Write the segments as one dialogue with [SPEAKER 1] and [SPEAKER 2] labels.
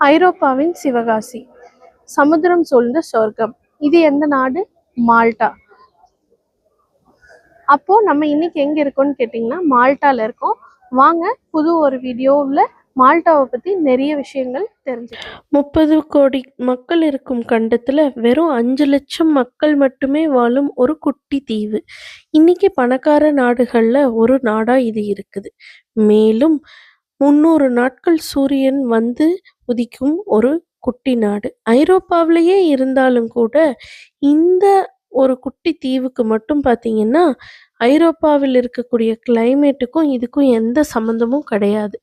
[SPEAKER 1] ஐரோப்பாவின் சிவகாசி. சமுத்திரம் சூழ்ந்த சொர்க்கம். இது எந்த நாடு? மால்டா. அப்போ நம்ம இன்னைக்கு எங்க இருக்கோம்னு கேட்டிங்கன்னா மால்டால இருக்கோம். வாங்க புது ஒரு வீடியோவில் மால்டாவை பத்தி நிறைய விஷயங்கள் தெரிஞ்சு
[SPEAKER 2] முப்பது கோடி மக்கள் இருக்கும் கண்டத்துல வெறும் அஞ்சு லட்சம் மக்கள் மட்டுமே வாழும் ஒரு குட்டி தீவு. இன்னைக்கு பணக்கார நாடுகள்ல ஒரு நாடா இது இருக்குது. மேலும் முந்நூறு நாட்கள் சூரியன் வந்து உதிக்கும் ஒரு குட்டி நாடு. ஐரோப்பாவிலேயே இருந்தாலும் கூட இந்த ஒரு குட்டி தீவுக்கு மட்டும் பார்த்தீங்கன்னா ஐரோப்பாவில் இருக்கக்கூடிய கிளைமேட்டுக்கும் இதுக்கும் எந்த சம்மந்தமும் கிடையாது.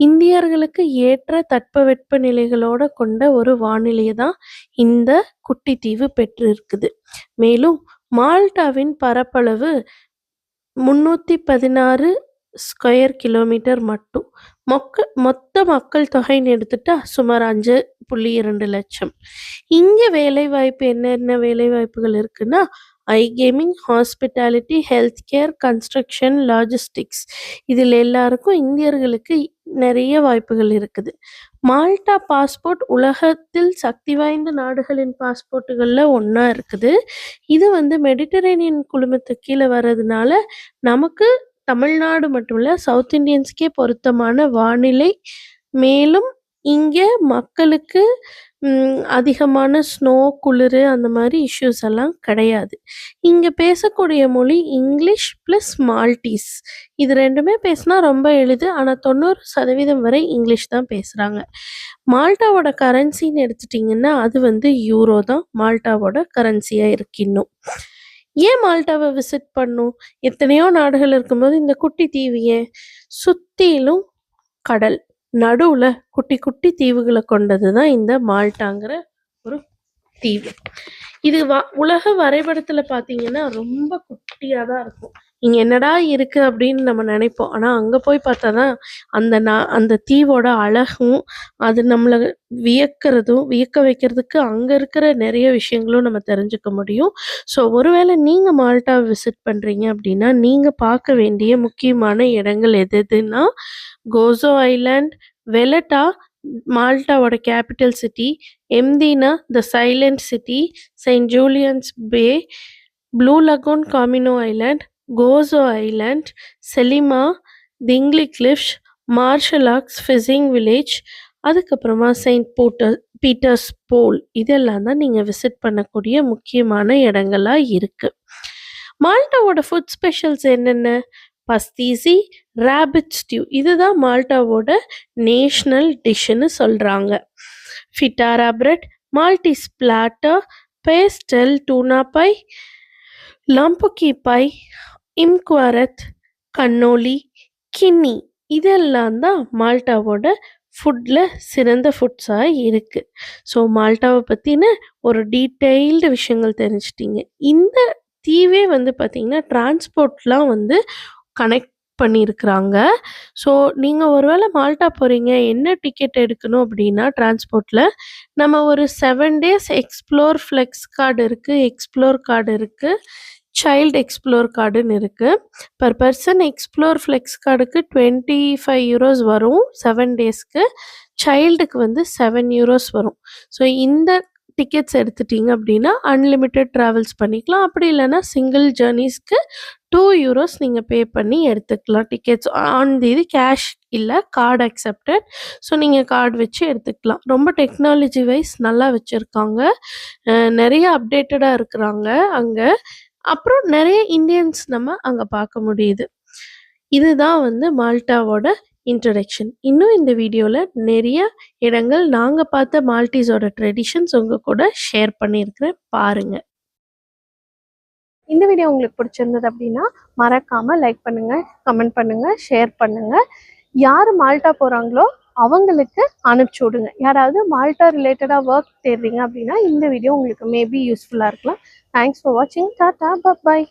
[SPEAKER 2] இந்தியர்களுக்கு ஏற்ற தட்பவெட்ப நிலைகளோட கொண்ட ஒரு வானிலையை தான் இந்த குட்டி தீவு பெற்றிருக்குது. மேலும் மால்டாவின் பரப்பளவு முன்னூற்றி பதினாறு ஸ்கொயர் கிலோமீட்டர் மட்டும். மொக்க மொத்த மக்கள் தொகைன்னு எடுத்துட்டா சுமார் அஞ்சு புள்ளி இரண்டு லட்சம். இங்கே வேலைவாய்ப்பு என்னென்ன வேலைவாய்ப்புகள் இருக்குன்னா iGaming hospitality health care construction logistics. இதில் எல்லாருக்கும் இந்தியர்களுக்கு நிறைய வாய்ப்புகள் இருக்குது. மால்டா பாஸ்போர்ட் உலகத்தில் சக்தி வாய்ந்த நாடுகளின் பாஸ்போர்ட்டுகளில் ஒன்றா இருக்குது. இது வந்து மெடிட்டரேனியன் குழுமத்துக்கு கீழே வர்றதுனால நமக்கு தமிழ்நாடு மட்டும் இல்லை சவுத் இண்டியன்ஸ்க்கே பொருத்தமான வானிலை. மேலும் இங்கே மக்களுக்கு அதிகமான ஸ்னோ குளிர் அந்த மாதிரி இஷ்யூஸ் எல்லாம் கிடையாது. இங்கே பேசக்கூடிய மொழி இங்கிலீஷ் ப்ளஸ் மால்டீஸ் இது ரெண்டுமே பேசினா ரொம்ப எளிது. ஆனால் தொண்ணூறு சதவீதம் வரை இங்கிலீஷ் தான் பேசுகிறாங்க மால்டாவோட கரன்சின்னு எடுத்துட்டிங்கன்னா அது வந்து யூரோ தான். மால்டாவோட கரன்சியாக இருக்கு இன்னும் ஏன் மால்டாவை விசிட் பண்ணும்? எத்தனையோ நாடுகள் இருக்கும்போது இந்த குட்டி தீவு ஏன் சுற்றிலும் கடல் நடுவில் குட்டி குட்டி தீவுகளை கொண்டது தான் இந்த மால்டாங்கிற ஒரு தீவு. இது வ உலக வரைபடத்தில் பார்த்தீங்கன்னா ரொம்ப குட்டியாக தான் இருக்கும். இங்கே என்னடா இருக்குது அப்படின்னு நம்ம நினைப்போம். ஆனால் அங்கே போய் பார்த்தா தான் அந்த நான் அந்த தீவோட அழகும் அது நம்மளை வியக்கிறதும் வியக்க வைக்கிறதுக்கு அங்கே இருக்கிற நிறைய விஷயங்களும் நம்ம தெரிஞ்சுக்க முடியும். ஸோ ஒருவேளை நீங்கள் மால்டா விசிட் பண்ணுறீங்க அப்படின்னா நீங்கள் பார்க்க வேண்டிய முக்கியமான இடங்கள் எது எதுன்னா Gozo island Valletta மால்டாவோட capital city Mdina the silent city Saint Julian's Bay blue lagoon Comino island Gozo island Sliema Dingli cliffs Marsaxlokk fishing village அதுக்கப்புறமா செயின்ட் பூட்டர் பீட்டர்ஸ் போல் இதெல்லாம் தான் நீங்கள் விசிட் பண்ணக்கூடிய முக்கியமான இடங்களாக இருக்குது மால்டாவோட ஃபுட் ஸ்பெஷல்ஸ் என்னென்ன? பஸ்தீசி ரேபிட் ஸ்டியூ இதுதான் மால்டாவோட நேஷ்னல் டிஷ்ஷுன்னு சொல்கிறாங்க ftira bread Maltese platter pastel tuna pie lampuki pie imqaret cannoli kinnie இதெல்லாம் தான் மால்டாவோட ஃபுட்டில் சிறந்த ஃபுட்ஸாக இருக்குது ஸோ மால்டாவை பற்றின ஒரு டீட்டெயில்டு விஷயங்கள் தெரிஞ்சிட்டிங்க. இந்த தீவே வந்து பார்த்திங்கன்னா டிரான்ஸ்போர்ட்லாம் வந்து கனெக்ட் பண்ணியிருக்கிறாங்க ஸோ நீங்கள் ஒருவேளை மால்டா போகிறீங்க என்ன டிக்கெட் எடுக்கணும் அப்படின்னா டிரான்ஸ்போர்ட்டில் நம்ம ஒரு seven days explore flex card இருக்குது எக்ஸ்ப்ளோர் கார்டு இருக்குது சைல்டு எக்ஸ்ப்ளோர் கார்டுன்னு இருக்குது பர் பர்சன் எக்ஸ்ப்ளோர் ஃப்ளெக்ஸ் கார்டுக்கு டுவெண்ட்டி ஃபைவ் யூரோஸ் வரும் செவன் டேஸ்க்கு சைல்டுக்கு வந்து செவன் யூரோஸ் வரும். ஸோ இந்த டிக்கெட்ஸ் எடுத்துட்டீங்க அப்படின்னா அன்லிமிட்டெட் ட்ராவல்ஸ் பண்ணிக்கலாம். அப்படி இல்லைன்னா சிங்கிள் ஜேர்னிஸ்க்கு டூ யூரோஸ் நீங்கள் பே பண்ணி எடுத்துக்கலாம் டிக்கெட்ஸ் ஆன் இது கேஷ் இல்லை கார்டு அக்செப்டட் ஸோ நீங்கள் கார்டு வச்சு எடுத்துக்கலாம். ரொம்ப டெக்னாலஜி வைஸ் நல்லா வச்சுருக்காங்க. நிறைய அப்டேட்டடாக இருக்கிறாங்க அங்கே. அப்புறம் நிறைய இந்தியன்ஸ் நம்ம அங்கே பார்க்க முடியுது. இதுதான் வந்து மால்டாவோட இன்ட்ரடக்ஷன் இன்னும் இந்த வீடியோவில் நிறைய இடங்கள் நாங்கள் பார்த்த மால்டீஸோட ட்ரெடிஷன்ஸ் உங்கள் கூட ஷேர் பண்ணியிருக்கிறேன். பாருங்கள்
[SPEAKER 1] இந்த வீடியோ உங்களுக்கு பிடிச்சிருந்தது அப்படின்னா மறக்காம லைக் பண்ணுங்க கமெண்ட் பண்ணுங்க ஷேர் பண்ணுங்க. யார் மால்டா போறாங்களோ அவங்களுக்கு அனுப்பிச்சி விடுங்க. யாராவது மால்டா ரிலேட்டடாக ஒர்க் தேடுறீங்க அப்படின்னா இந்த வீடியோ உங்களுக்கு மேபி யூஸ்ஃபுல்லாக இருக்கலாம். தேங்க்ஸ் ஃபார் வாட்சிங் டாடா பாய்